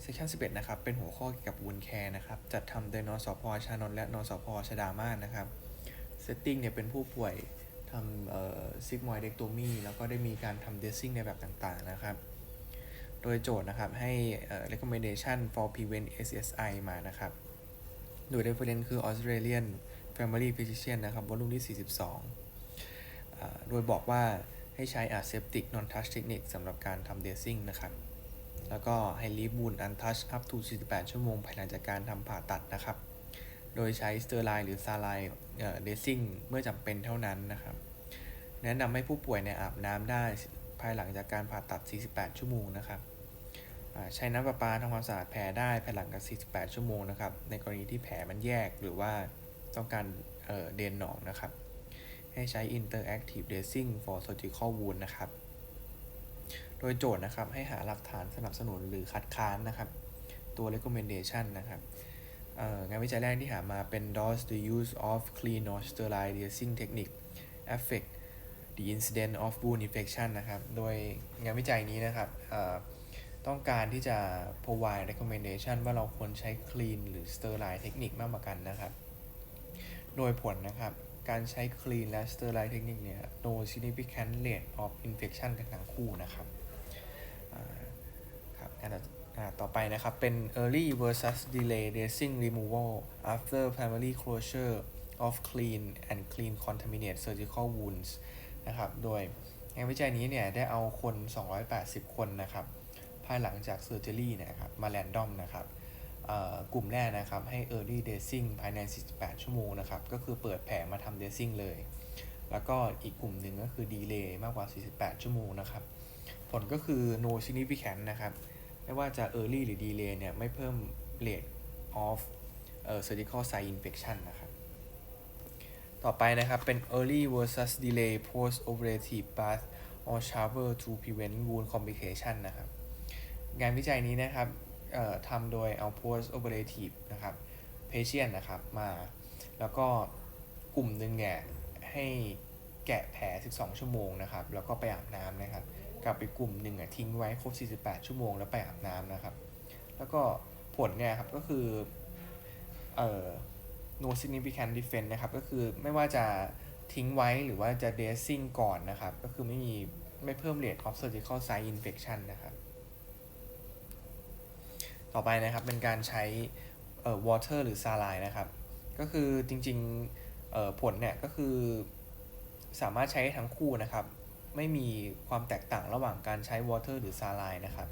เซสชั่น11 นะครับ เป็นหัวข้อเกี่ยวกับวุนแคร์นะครับ จัดทำโดยนสพชานนท์และนสพชดามาศนะครับ เซตติ้งเนี่ยเป็นผู้ป่วยทำเอ่อซิกมอยเด็กโตมีแล้วก็ได้มีการทำเดซซิ่งในแบบต่างๆนะครับ โดยโจทย์นะครับให้เอ่อ recommendation for prevent SSI มานะครับ โดย reference คือ Australian Family Physician นะครับวอลุ่มที่ 42อ่าโดยบอกว่าให้ใช้ aseptic non touch technique สำหรับการทำ dressing นะครับ แล้วก็ให้ leave wound untouched up to 48 ชั่วโมงภายหลังจากการทำผ่าตัดนะครับ โดยใช้ sterile หรือ saline เอ่อ dressing เมื่อจำเป็นเท่านั้นนะครับ แนะนำให้ผู้ป่วยเนี่ยอาบน้ำได้ภายหลังจากการผ่าตัด 48 ชั่วโมงนะครับใช้น้ำประปาทำความสะอาดแผลได้ภายหลังจาก48 ชั่วโมงนะครับ ในกรณีที่แผลมันแยกหรือว่าต้องการเเดนหนองนะครับ ให้ใช้ interactive dressing for surgical wound นะครับ โดยโจทย์นะครับให้หาหลักฐานสนับสนุนหรือคัดค้านนะครับ ตัว recommendation นะครับงานวิจัยแรกที่หามาเป็น does the use of clean or sterile dressing technique affect the incidence of wound infection นะครับ โดยงานวิจัยนี้นะครับต้องการที่จะ provide recommendation ว่าเราควรใช้ clean หรือ sterile technique มากกว่ากันนะครับ โดยผลนะครับ การใช้ clean และ sterile technique เนี่ย no significant rate of infection กันทั้งคู่นะครับ ครับอันต่อไปนะครับ เป็น early versus delay dressing removal after primary closure of clean and clean contaminate surgical wounds นะครับ โดยงานวิจัยนี้เนี่ย ได้เอาคน 280 คนนะครับ ภายหลังจาก surgery เนะครับ มา random นะครับกลุ่มแรกนะครับ ให้ early dressing ภายใน 48 ชั่วโมงนะครับ ก็คือเปิดแผลมาทำ dressing เลย แล้วก็อีกกลุ่มหนึ่งก็คือ delay มากกว่า 48 ชั่วโมงนะครับ ผลก็คือ no significant นะครับ ไม่ว่าจะ early หรือ delay เนี่ย ไม่เพิ่ม rate of เอ่อ surgical site infection นะครับ ต่อไปนะครับเป็น early versus delay post operative bath or shower to prevent wound complication นะครับ งานวิจัยนี้นะครับทำโดยเอา post operative นะครับ patient นะครับมา แล้วก็กลุ่มหนึ่งเนี่ยให้แกะแผล 12 ชั่วโมงนะครับ แล้วก็ไปอาบน้ำนะครับ กับอีกกลุ่มหนึ่งอะทิ้งไว้ครบ 48 ชั่วโมงแล้วไปอาบน้ำนะครับ แล้วก็ผลเนี่ยครับก็คือเอ่อ no significant difference นะครับก็คือไม่ว่าจะทิ้งไว้หรือว่าจะ dressing ก่อนนะครับ ก็คือไม่มีไม่เพิ่ม rate of surgical site infection นะครับ ต่อไปนะครับเป็นการใช้เอ่อ water หรือ saline นะครับ ก็คือจริงๆเอ่อผลเนี่ยก็คือสามารถใช้ทั้งคู่นะครับ ไม่มีความแตกต่างระหว่างการใช้ water หรือ s a l i n นะครับ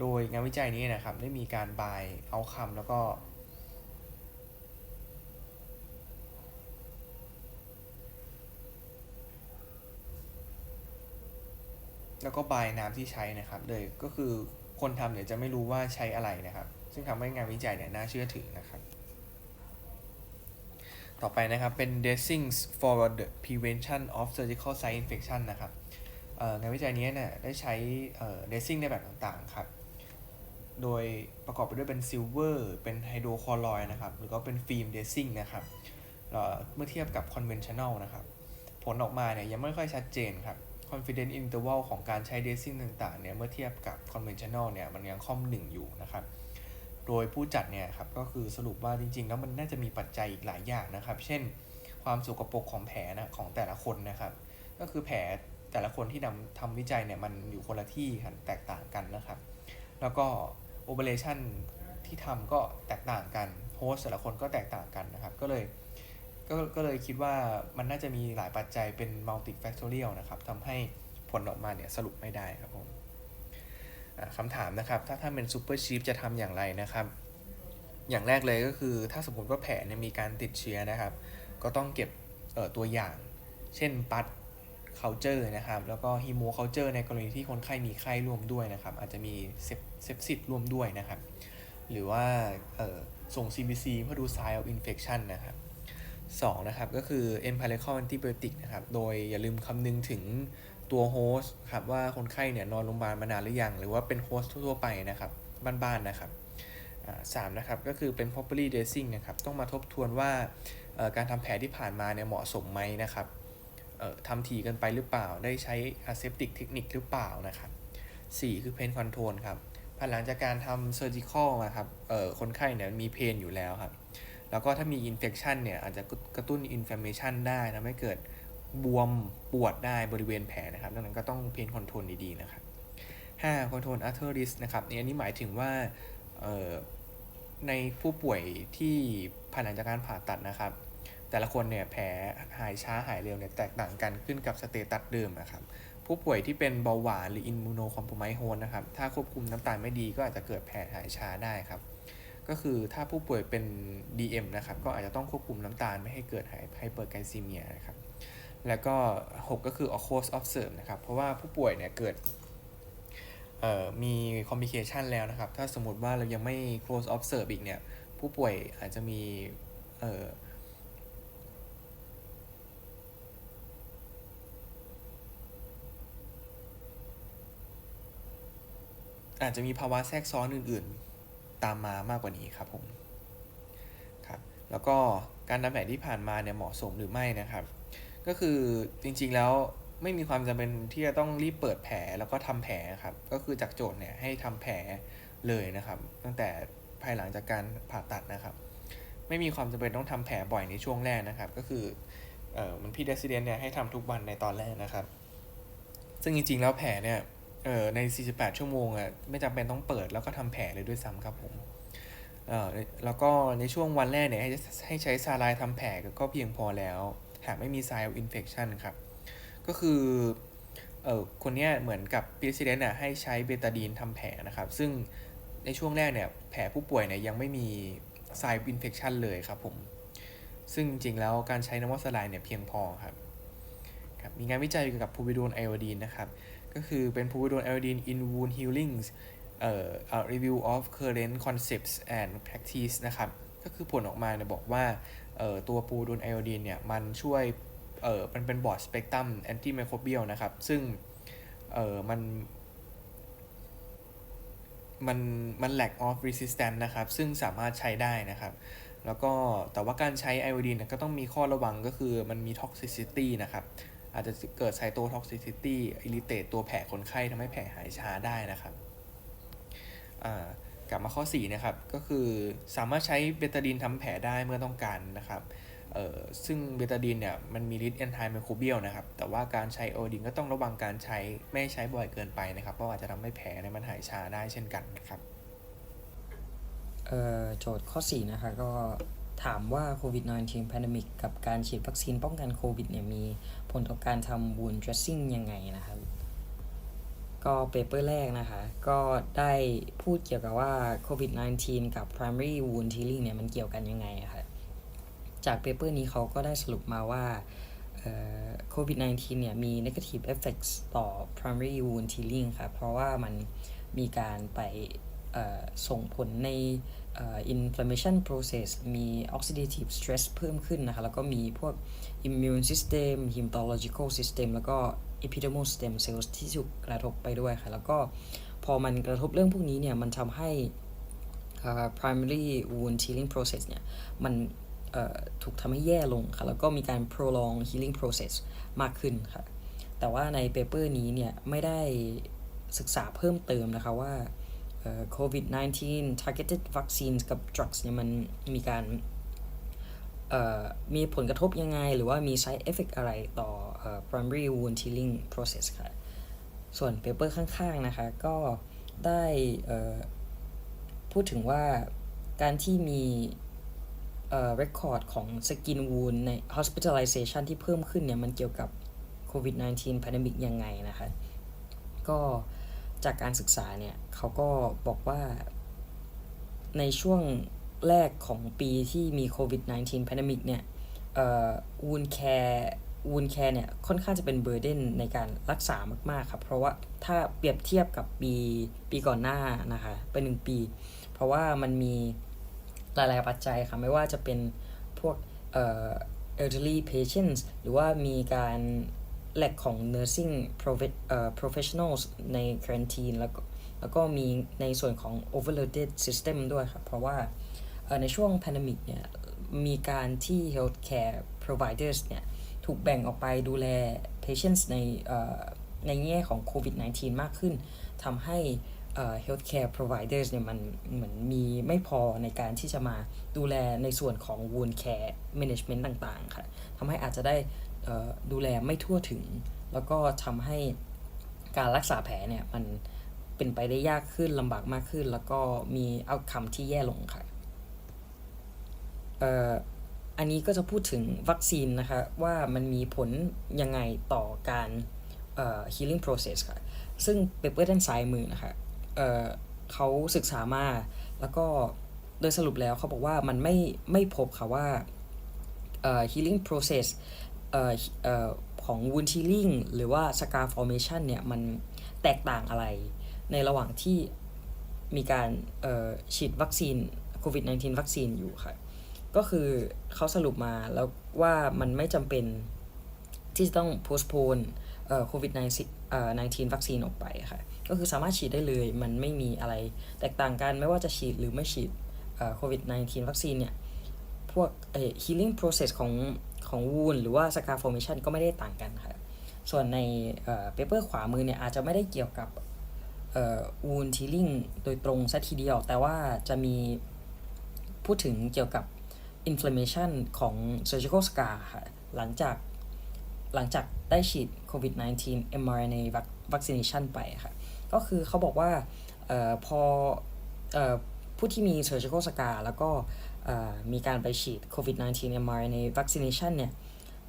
โดยงานวิจัยนี้นะครับ ได้มีการบายเอาคำแล้วก็ แล้วก็บายน้ำที่ใช้นะครับโดยก็คือคนทำเนี่ยจะไม่รู้ว่าใช้อะไรนะครับ ซึ่งทำให้งานวิจัยเนี่ยน่าเชื่อถือนะครับ ต่อไปนะครับ เป็น dressings for the prevention of surgical site infection นะครับงานวิจัยนี้เนี่ยได้ใช้เอ่อ dressing ในแบบต่างๆครับ โดยประกอบไปด้วยเป็นซิลเวอร์เป็นไฮโดรคลอรด์นะครับ หรือก็เป็นฟิล์ม dressing นะครับเมื่อเทียบกับ conventional นะครับ ผลออกมาเนี่ยยังไม่ค่อยชัดเจนครับ confidence interval ของการใช้ dressing ต่างๆเนี่ยเมื่อเทียบกับ conventional เนี่ยมันยังค่อมหนึ่งอยู่นะครับ โดยผู้จัดเนี่ยครับก็คือสรุปว่าจริง ๆ แล้วมันน่าจะมีปัจจัยอีกหลายอย่างนะครับ เช่น ความสกปรกของแผลนะของแต่ละคนนะครับ ก็คือแผลแต่ละคนที่นำทำวิจัยเนี่ยมันอยู่คนละที่กันแตกต่างกันนะครับ แล้วก็ operation ที่ทำก็แตกต่างกันโฮสแต่ละคนก็แตกต่างกันนะครับ ก็เลยก็ก็เลยคิดว่ามันน่าจะมีหลายปัจจัยเป็น multifactorial นะครับทำให้ผลออกมาเนี่ยสรุปไม่ได้ครับผม อ่าคำถามนะครับ ถ้าถ้าเป็น super chief จะทำอย่างไรนะครับ อย่างแรกเลยก็คือถ้าสมมติว่าแผลเนี่ยมีการติดเชื้อนะครับ ก็ต้องเก็บตัวอย่าง เช่นปัด culture นะครับ แล้วก็ hemo culture ในกรณีที่คนไข้มีไข้ร่วมด้วยนะครับ อาจจะมีเซปซิสร่วมด้วยนะครับ หรือว่าเอ่อส่ง CBC เพื่อดู sign of infection นะครับ 2 นะครับ ก็คือ empirical antibiotic นะครับ โดยอย่าลืมคำนึงถึง ตัวโฮสต์ครับว่าคนไข้เนี่ยนอนโรงพยาบาลมานานหรือยัง หรือว่าเป็นโฮสต์ทั่วไปนะครับบ้านๆนะครับสามนะครับก็คือเป็น properly dressing นะครับต้องมาทบทวนว่าการทำแผลที่ผ่านมาเนี่ยเหมาะสมไหมนะครับทำทีกันไปหรือเปล่า ได้ใช้ aseptic technique หรือเปล่านะครับ4คือ pain control ครับภายหลังจากการทำ surgical มาครับคนไข้เนี่ยมีเพนอยู่แล้วครับ แล้วก็ถ้ามี infection เนี่ยอาจจะกระตุ้น inflammation ได้ทำให้เกิด บวมปวดได้บริเวณแผลนะครับดังนั้นก็ต้องเพนคอนโทรลดีๆนะครับ5 control arthur risk นะครับอันนี้หมายถึงว่าในผู้ป่วยที่ภายหลังจากการผ่าตัดนะครับ แต่ละคนเนี่ยแผลหายช้าหายเร็วเนี่ยแตกต่างกันขึ้นกับสเตตัสเดิมนะครับ ผู้ป่วยที่เป็นเบาหวานหรืออินมูโนคอมโพไมโฮนนะครับ ถ้าควบคุมน้ำตาลไม่ดีก็อาจจะเกิดแผลหายช้าได้ครับ ก็คือถ้าผู้ป่วยเป็น DM นะครับ ก็อาจจะต้องควบคุมน้ำตาลไม่ให้เกิดไฮเปอร์ไกซีเมียนะครับ แล้วก็ 6 ก็คือ of course observe นะครับ เพราะว่าผู้ป่วยเนี่ยเกิดมีคอมมิเคชันแล้วนะครับ ถ้าสมมติว่าเรายังไม่ close observe อีกเนี่ย ผู้ป่วยอาจจะมีเอ่ออาจจะมีภาวะแทรกซ้อนอื่นๆ ตามมามากกว่านี้ครับผมครับ แล้วก็การทำแผนที่ผ่านมาเนี่ยเหมาะสมหรือไม่นะครับ ก็คือจริงๆแล้วไม่มีความจำเป็นที่จะต้องรีบเปิดแผลแล้วก็ทำแผลครับ ก็คือจากโจทย์เนี่ยให้ทำแผลเลยนะครับ ตั้งแต่ภายหลังจากการผ่าตัดนะครับ ไม่มีความจำเป็นต้องทำแผลบ่อยในช่วงแรกนะครับ ก็คือเออมันพี่เดซิเดนเนี่ยให้ทำทุกวันในตอนแรกนะครับ ซึ่งจริงๆแล้วแผลเนี่ยเอ่อใน 48 ชั่วโมงอะไม่จำเป็นต้องเปิดแล้วก็ทำแผลเลยด้วยซ้ำครับผมเออแล้วก็ในช่วงวันแรกเนี่ยให้ให้ใช้ซาลายทำแผลก็เพียงพอแล้ว หากไม่มี sign of infection ครับ ก็คือเออคนนี้เหมือนกับ president อะให้ใช้เบตาดีนทำแผลนะครับ ซึ่งในช่วงแรกเนี่ยแผลผู้ป่วยเนี่ยยังไม่มี sign of infection เลยครับผม ซึ่งจริงๆแล้วการใช้น้ำมันสลายเนี่ยเพียงพอครับครับมีงานวิจัยเกี่ยวกับพูวิโดนไอโอดีนนะครับ ก็คือเป็น povidone iodine in wound healing เอ่อ review of current concepts and practice นะครับ ก็คือผลออกมาเนี่ยบอกว่าตัว povidone iodine เนี่ยมันช่วยเออมันเป็น broad spectrum antimicrobial นะครับ ซึ่งเออมันมันมัน lack of resistance นะครับ ซึ่งสามารถใช้ได้นะครับ แล้วก็แต่ว่าการใช้ไอโอดีนก็ต้องมีข้อระวังก็คือมันมี toxicity นะครับ อาจจะเกิดไซโตท็อกซิซิตี้อิริเตตตัวแผลคนไข้ทำให้แผลหายช้าได้นะครับ กลับมาข้อ4นะครับก็คือสามารถใช้เบตาดีนทำแผลได้เมื่อต้องการนะครับซึ่งเบตาดีนเนี่ยมันมีฤทธิ์แอนตี้ไมโครเบียลนะครับแต่ว่าการใช้โอดินก็ต้องระวังการใช้ไม่ใช้บ่อยเกินไปนะครับเพราะอาจจะทำให้แผลในมันหายชาได้เช่นกันนะครับโจทย์ข้อ4นะคะก็ถามว่าโควิด -19 pandemic กับการฉีดวัคซีนป้องกันโควิดเนี่ยมีผลต่อการทำ wound dressing ยังไงนะครับ ก็เปเปอร์แรกนะคะ ก็ได้พูดเกี่ยวกับว่าโควิด -19 กับ primary wound healing เนี่ยมันเกี่ยวกันยังไงะคะจากเปเปอร์นี้เขาก็ได้สรุปมาว่าโควิด -19 เนี่ยมี negative effects ต่อ primary wound healing ครับเพราะว่ามันมีการไปส่งผลใน inflammation process มี oxidative stress เพิ่มขึ้นนะคะ แล้วก็มีพวก immune system hematological system แล้วก็ epidermal stem cells ที่ถูกกระทบไปด้วยค่ะ แล้วก็พอมันกระทบเรื่องพวกนี้เนี่ย มันทำให้ primary wound healing process เนี่ย มันถูกทำให้แย่ลงค่ะ แล้วก็มีการ prolong healing process มากขึ้นค่ะ แต่ว่าในเปเปอร์นี้เนี่ย ไม่ได้ศึกษาเพิ่มเติมนะคะว่า COVID-19 targeted vaccines กับ drugs เนี่ยมันมีการ มีผลกระทบยังไง หรือว่ามี side effect อะไรต่อ primary wound healing process ค่ะ ส่วนเปเปอร์ข้างๆนะคะ ก็ได้พูดถึงว่าการที่มี record ของ skin wound ใน hospitalization ที่เพิ่มขึ้นเนี่ย มันเกี่ยวกับ COVID-19 pandemic ยังไงนะคะ ก็จากการศึกษาเนี่ย เขาก็บอกว่าในช่วง แรกของปีที่มีโควิด -19 pandemic เนี่ยวูนแคร์วูนแคร์เนี่ยค่อนข้างจะเป็นเบอร์เดนในการรักษามากๆครับเพราะว่าถ้าเปรียบเทียบกับปีปีก่อนหน้านะคะเป็นหนึ่งปี เพราะว่ามันมีหลายๆปัจจัยค่ะไม่ว่าจะเป็นพวกเอ่อ elderly patients หรือว่ามีการแหลกของ nursing professionals ใน quarantine แล้วก็แล้วก็มีในส่วนของ overloaded system ด้วยครับ เพราะว่า ในช่วง pandemic เนี่ยมีการที่ healthcare providers เนี่ยถูกแบ่งออกไปดูแล patients ในในแง่ของ covid 19 มากขึ้นทำให้ healthcare providers เนี่ยมันเหมือนมีไม่พอในการที่จะมาดูแลในส่วนของ wound care management ต่างๆ ค่ะทำให้อาจจะได้ดูแลไม่ทั่วถึง แล้วก็ทำให้การรักษาแผลเนี่ยมันเป็นไปได้ยากขึ้นลำบากมากขึ้น แล้วก็มีเอาคำที่แย่ลงค่ะ อันนี้ก็จะพูดถึงวัคซีนนะคะว่ามันมีผลยังไงต่อการ healing process ค่ะ ซึ่งเปเปอร์ด้านซ้ายมือนะคะเเขาศึกษามา แล้วก็โดยสรุปแล้วเขาบอกว่ามันไม่ไม่พบค่ะว่า healing process เอ่อของ wound healing หรือว่า scar formation เนี่ย มันแตกต่างอะไร ในระหว่างที่มีการฉีดวัคซีนโควิด -19 วัคซีนอยู่ค่ะ ก็คือเขาสรุปมาแล้วว่ามันไม่จำเป็นที่จะต้อง postpone เอ่อโควิด19เอ่อ19วัคซีนออกไปค่ะ ก็คือสามารถฉีดได้เลย มันไม่มีอะไรแตกต่างกันไม่ว่าจะฉีดหรือไม่ฉีดโควิด19วัคซีนเนี่ย พวกเอ่อ healing process ของของ wound หรือว่า scar formation ก็ไม่ได้ต่างกันค่ะ ส่วนในเอ่อ paper ขวามือเนี่ย อาจจะไม่ได้เกี่ยวกับเอ่อ wound healing โดยตรงซะทีเดียว แต่ว่าจะมีพูดถึงเกี่ยวกับ inflammation ของ surgical scar ค่ะ หลังจากหลังจากได้ฉีด COVID 19 mRNA vac- vaccination ไปค่ะ ก็คือเขาบอกว่าออพออผู้ที่มี surgical scar แล้วก็มีการไปฉีด COVID 19 mRNA vaccination เนี่ย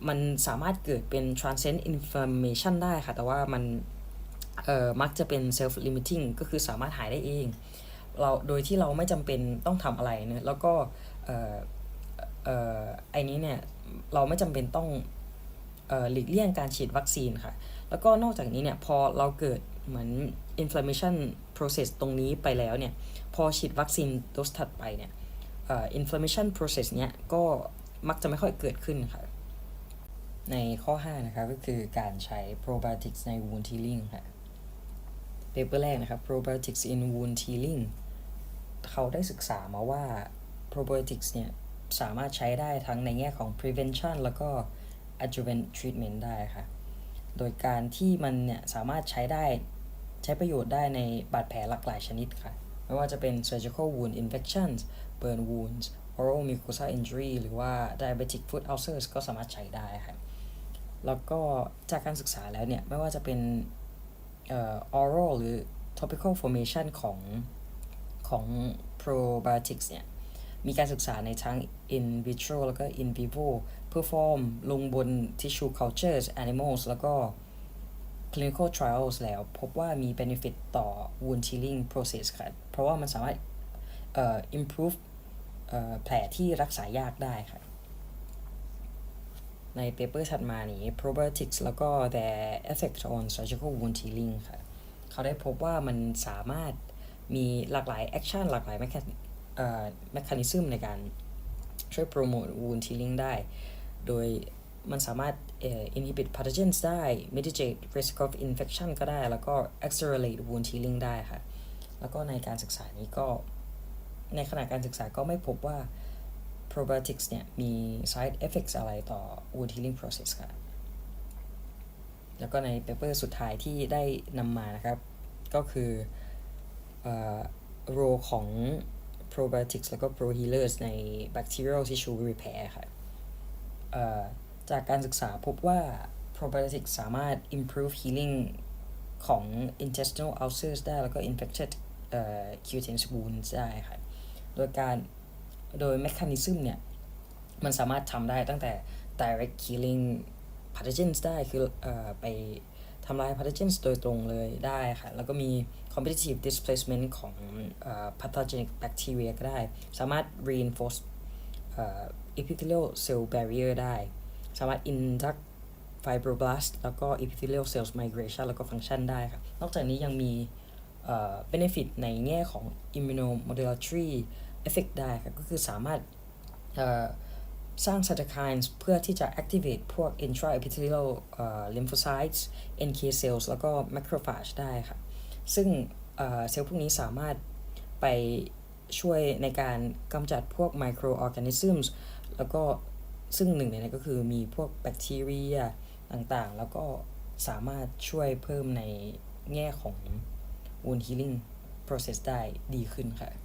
มันสามารถเกิดเป็น transient inflammation ได้ค่ะ แต่ว่ามันมักจะเป็น self limiting ก็คือสามารถหายได้เอง เราโดยที่เราไม่จำเป็นต้องทำอะไรเนะแล้วก็ เอ่อไอ้นี้เนี่ยเราไม่จำเป็นต้องเอ่อหลีกเลี่ยงการฉีดวัคซีนค่ะ แล้วก็นอกจากนี้เนี่ยพอเราเกิดเหมือน inflammation process ตรงนี้ไปแล้วเนี่ยพอฉีดวัคซีนโดสถัดไปเนี่ยเอ่อ inflammation process เนี่ยก็มักจะไม่ค่อยเกิดขึ้นค่ะในข้อ 5 นะครับ ก็คือการใช้ probiotics ใน wound healing ค่ะเปเปอร์แรกนะครับ probiotics in wound healing เขาได้ศึกษามาว่า probiotics เนี่ย สามารถใช้ได้ทั้งในแง่ของ prevention แล้วก็ adjuvant treatment ได้ค่ะ โดยการที่มันเนี่ยสามารถใช้ได้ใช้ประโยชน์ได้ในบาดแผลหลากหลายชนิดค่ะ ไม่ว่าจะเป็น surgical wound infections burn wounds oral mucosa injury หรือว่า diabetic foot ulcers ก็สามารถใช้ได้ค่ะ แล้วก็จากการศึกษาแล้วเนี่ย ไม่ว่าจะเป็นเอ่อ oral หรือ topical formation ของของ probiotics เนี่ย มีการศึกษาในทั้ง in vitro แล้วก็ in vivo perform ลงบน tissue cultures animals แล้วก็ clinical trials แล้ว พบว่ามี benefit ต่อ wound healing process ค่ะเพราะว่ามันสามารถเอ่อ improve เอ่อแผลที่รักษายากได้ค่ะในเปเปอร์ถัดมานี้ probiotics แล้วก็ their effect on surgical wound healing ค่ะ เขาได้พบว่ามันสามารถมีหลากหลาย action หลากหลาย mecha- เอ่อ mechanism ในการช่วยโปรโมท wound healing ได้ โดยมันสามารถเอ่อ inhibit pathogens ได้ mitigate risk of infection ก็ได้ แล้วก็ accelerate wound healing ได้ค่ะ แล้วก็ในการศึกษานี้ก็ ในขณะการศึกษาก็ไม่พบว่า probiotics เนี่ย มี side effects อะไรต่อ wound healing process ค่ะ แล้วก็ในเปเปอร์สุดท้ายที่ได้นำมานะครับ ก็คือเอ่อ role ของ probiotics แล้วก็ pro healers ใน bacterial tissue repair ค่ะจากการศึกษาพบว่า probiotics สามารถ improve healing ของ intestinal ulcers ได้แล้วก็ infected cutaneous wounds ได้ค่ะ โดยการโดย mechanism เนี่ย มันสามารถทำได้ตั้งแต่ direct killing pathogens ได้คืออไป ทำลาย pathogens โดยตรงเลยได้ค่ะ แล้วก็มี competitive displacement ของเอ่อ pathogenic bacteria ก็ได้ สามารถ reinforce epithelial cell barrier ได้ สามารถ induct fibroblast แล้วก็ epithelial cells migration แล้วก็ function ได้ค่ะนอกจากนี้ยังมี benefit ในแง่ของ immunomodulatory effect ได้ค่ะก็คือสามารถ สร้าง cytokines เพื่อที่จะ activate พวก intraepithelial lymphocytes NK cells แล้วก็ macrophage ได้ค่ะซึ่งเอ่อเซลล์พวกนี้สามารถไปช่วยในการกำจัดพวก microorganisms แล้วก็ซึ่งหนึ่งในนั้นก็คือมีพวกแบคทีเรียต่างๆ แล้วก็สามารถช่วยเพิ่มในแง่ของ wound healing process ได้ดีขึ้นค่ะ